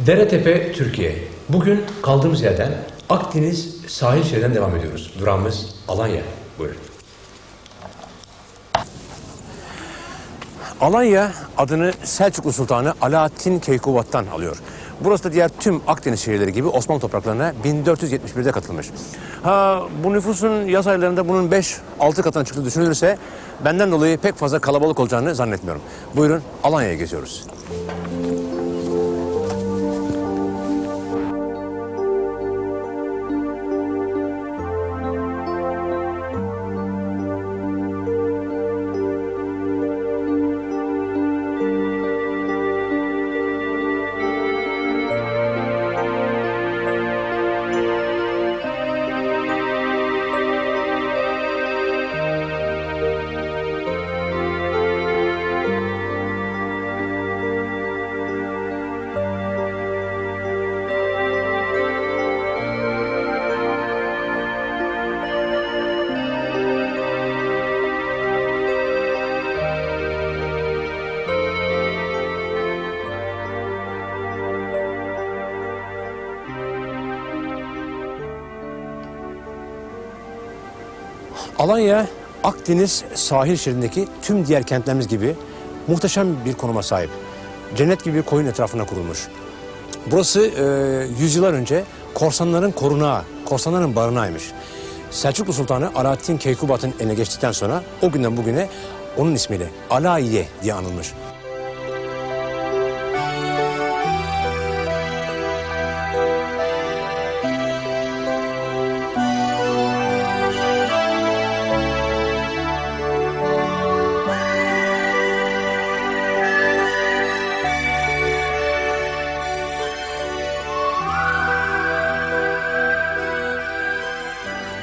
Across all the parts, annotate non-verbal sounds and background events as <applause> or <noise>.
Deretepe, Türkiye. Bugün kaldığımız yerden Akdeniz sahil şeridinden devam ediyoruz. Durağımız Alanya. Buyurun. Alanya adını Selçuklu Sultanı Alaaddin Keykubat'tan alıyor. Burası da diğer tüm Akdeniz şehirleri gibi Osmanlı topraklarına 1471'de katılmış. Ha, bu nüfusun yaz aylarında bunun 5-6 katına çıktığı düşünülürse benden dolayı pek fazla kalabalık olacağını zannetmiyorum. Buyurun Alanya'ya geziyoruz. Alanya, Akdeniz sahil şeridindeki tüm diğer kentlerimiz gibi muhteşem bir konuma sahip. Cennet gibi bir koyun etrafına kurulmuş. Burası e, yüzyıllar önce korsanların korunağı, korsanların barınağıymış. Selçuklu Sultanı Alaaddin Keykubat'ın eline geçtikten sonra o günden bugüne onun ismiyle Alayiye diye anılmış.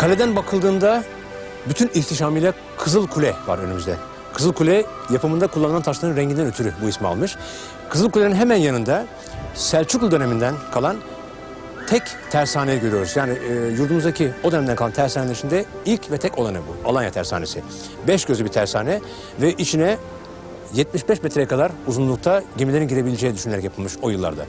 Kaleden bakıldığında bütün ihtişamıyla Kızıl Kule var önümüzde. Kızıl Kule yapımında kullanılan taşların renginden ötürü bu ismi almış. Kızıl Kule'nin hemen yanında Selçuklu döneminden kalan tek tersaneyi görüyoruz. Yani e, yurdumuzdaki o dönemden kalan tersanenin içinde ilk ve tek olanı bu. Alanya Tersanesi. Beş gözlü bir tersane ve içine 75 metreye kadar uzunlukta gemilerin girebileceği düşünülerek yapılmış o yıllarda.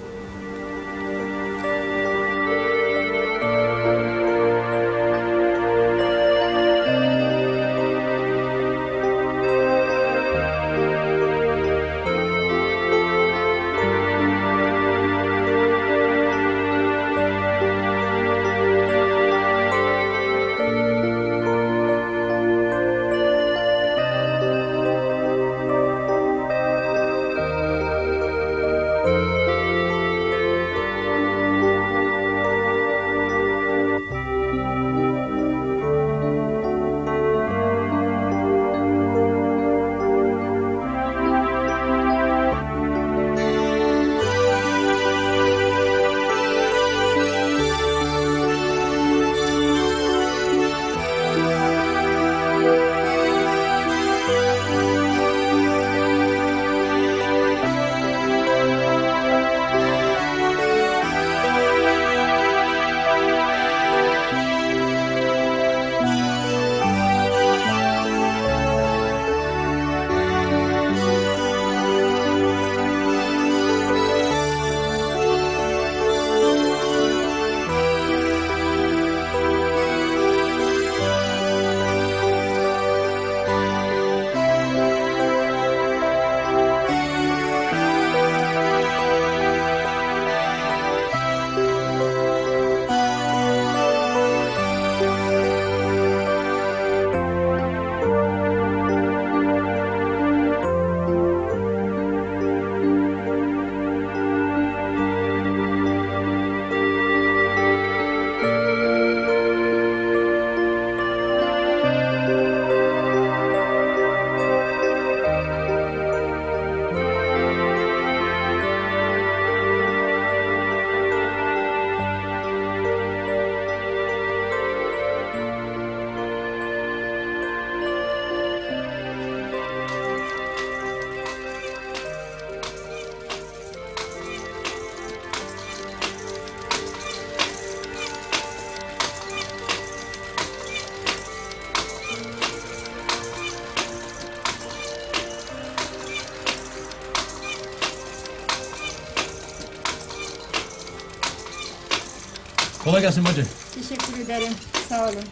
Kolay gelsin bacı. Teşekkür ederim. Sağ olun.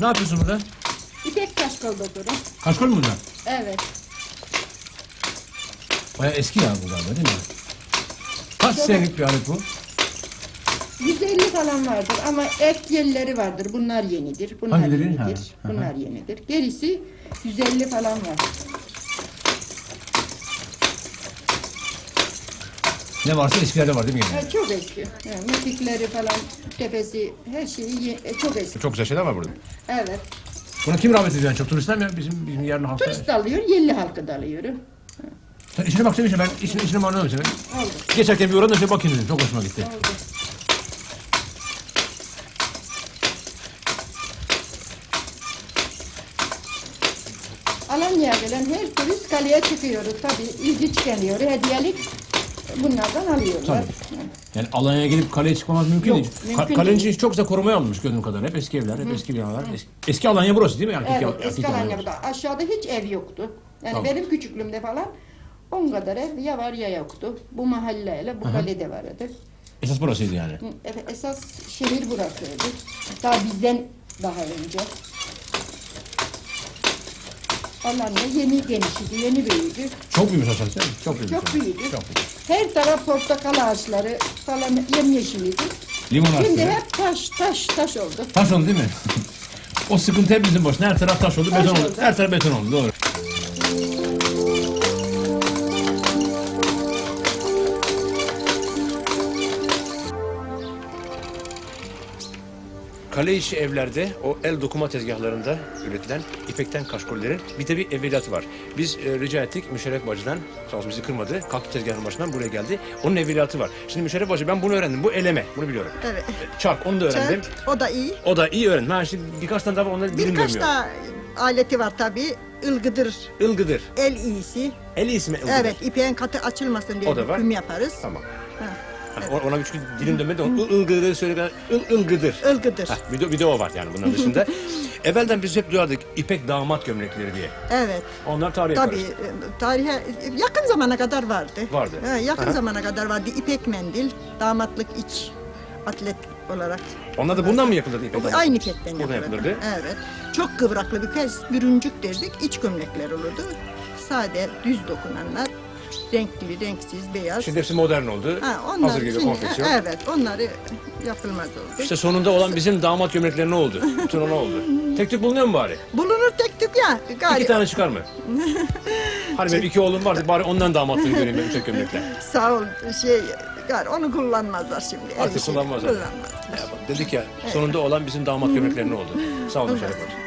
Ne yapıyorsun burada? İpek Taşkol doktoru. Kaşkol mu bunlar? Evet. Baya eski ya bu galiba değil mi? Kaç senelik bir alet bu? 150 falan vardır ama ek yerleri vardır. Bunlar yenidir. Bunlar Hangileri? yenidir. Ha. Bunlar yenidir. Gerisi 150 falan var. Ne varsa eskilerde var değil mi? Ha, çok eski. Ha, Metikleri falan, tepesi, her şeyi ye- e, çok eski. Çok güzel şeyler var burada. Evet. Buna kim rağbet ediyor? Yani çok turistler mi? Bizim, bizim yerli halkta. Turist alıyor, yerli halkı da alıyor. Sen içine baksana işte ben içine, içine maruz senin. Oldu. Geçerken bir uğradım da şöyle bakayım dedim. Çok hoşuma gitti. Oldu. Alanya'ya gelen her turist kaleye çıkıyor. Tabii ilgi geliyor. Hediyelik bunlardan alıyorlar. Tabii. Yani Alanya'ya gelip kaleye çıkmamak mümkün Yok, değil. mümkün Ka- kalenin değil. içi çok güzel korumaya alınmış gördüğüm kadar. Hep eski evler, hep eski binalar. Eski, eski Alanya burası değil mi? Erkek, Evet, erkek eski Alanya. Alanya'da aşağıda hiç ev yoktu. Yani Tamam. benim küçüklüğümde falan on kadar ev ya var ya yoktu. Bu mahalleyle bu kalede vardı. Esas burasıydı yani. Evet, Esas şehir burasıydı. Daha bizden daha önce. Alanya yeni genişledi, yeni büyüdü. Çok büyümüş mi? Çok büyümüş. Çok büyüdü. Çok büyümüş. Her taraf portakal ağaçları falan yemyeşiliydi. Limon Şimdi ağaçları. hep taş, taş, taş oldu. Taş oldu değil mi? <laughs> o sıkıntı hep bizim başına. Her taraf taş oldu, Taş beton oldu. oldu. Her taraf beton oldu. Doğru. Kale içi evlerde o el dokuma tezgahlarında üretilen ipekten kaşkollerin bir de bir evveliyatı var. Biz e, rica ettik Müşerref Bacı'dan, sağ olsun bizi kırmadı, kalktı tezgahın başından buraya geldi. Onun evveliyatı var. Şimdi Müşerref Bacı ben bunu öğrendim, bu eleme, bunu biliyorum. Evet. E, Çark, onu da öğrendim. Çark, o da iyi. O da iyi öğrendim. Ha şimdi birkaç tane daha var, onları dilim Birkaç dönmüyor. da aleti var tabii. Ilgıdır, Ilgıdır. el iyisi. El iyisi mi Ilgıdır? Evet, ipeğin katı açılmasın diye O da var. hüküm yaparız. Tamam. Ha, Ha, o- Ona üç dilim dönmedi. O ılgıdır söyle ılgıdır. Ilgıdır. Ha, bir, de, bir de o var yani bunların dışında. <laughs> Evvelden biz hep duyardık ipek damat gömlekleri diye. Evet. Onlar tarih Tabii yaparız. e, tarihe e, yakın zamana kadar vardı. Vardı. Ha, yakın Aha. zamana kadar vardı. İpek mendil, damatlık iç atlet olarak. Onlar da bundan mı yapılırdı ipek damat? Aynı ipekten yapılırdı. yapılırdı. Evet. Çok kıvraklı bir kez bürüncük derdik. İç gömlekler olurdu. Sade, düz dokunanlar. Renkli, renksiz, beyaz. Şimdi hepsi modern oldu. Ha, onlar Hazır geliyor şimdi- konfeksiyon. Evet, onları yapılmaz oldu. İşte sonunda olan bizim damat gömlekleri ne oldu? <laughs> Bütün o ne oldu? Tek tük bulunuyor mu bari? Bulunur tek tük ya. İki tane çıkar mı? <laughs> hani benim iki oğlum vardı bari ondan damatlığını göreyim ben ipek gömlekler. <laughs> Sağ ol, şey, gari onu kullanmazlar şimdi. Artık kullanmazlar. Kullanmazlar. Dedik ya sonunda olan bizim damat gömlekleri ne oldu? Sağ olun Şeref Bacı.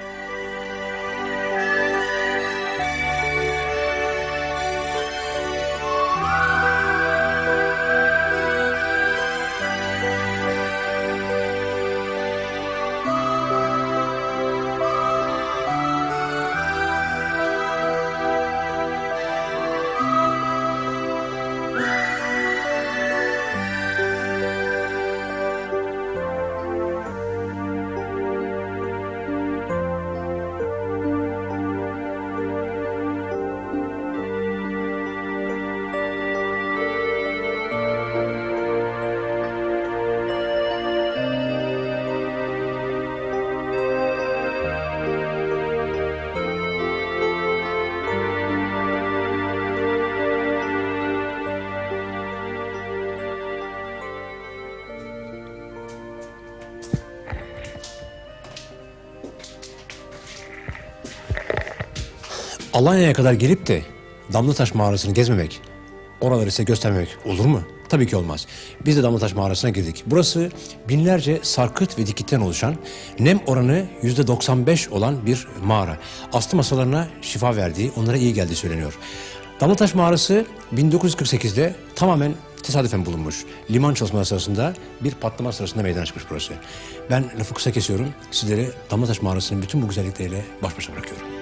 Alanya'ya kadar gelip de Damlataş mağarasını gezmemek, oraları size göstermemek olur mu? Tabii ki olmaz. Biz de Damlataş mağarasına girdik. Burası binlerce sarkıt ve dikitten oluşan, nem oranı yüzde 95 olan bir mağara. Astım hastalarına şifa verdiği, onlara iyi geldiği söyleniyor. Damlataş mağarası 1948'de tamamen tesadüfen bulunmuş. Liman çalışmaları sırasında bir patlama sırasında meydana çıkmış burası. Ben lafı kısa kesiyorum. Sizleri Damlataş mağarasının bütün bu güzellikleriyle baş başa bırakıyorum.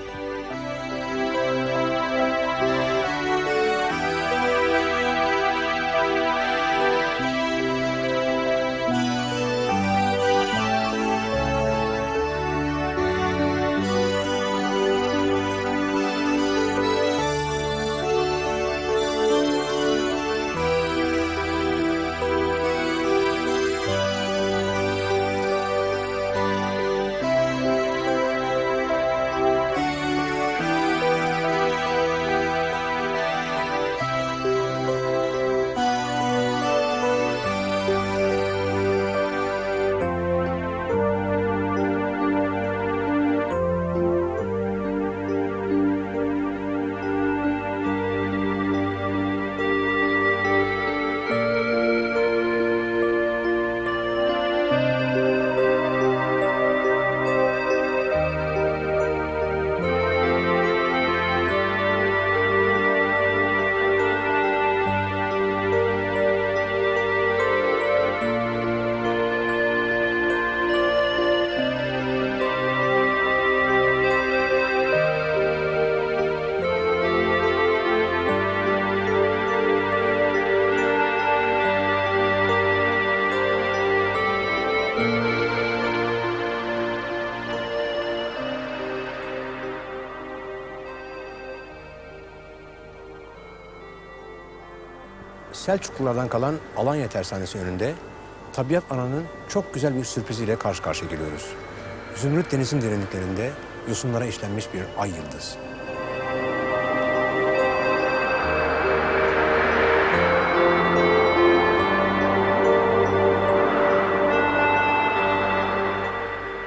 Selçuklulardan kalan Alanya Tersanesi önünde tabiat ananın çok güzel bir sürpriziyle karşı karşıya geliyoruz. Zümrüt denizin derinliklerinde yosunlara işlenmiş bir ay yıldız.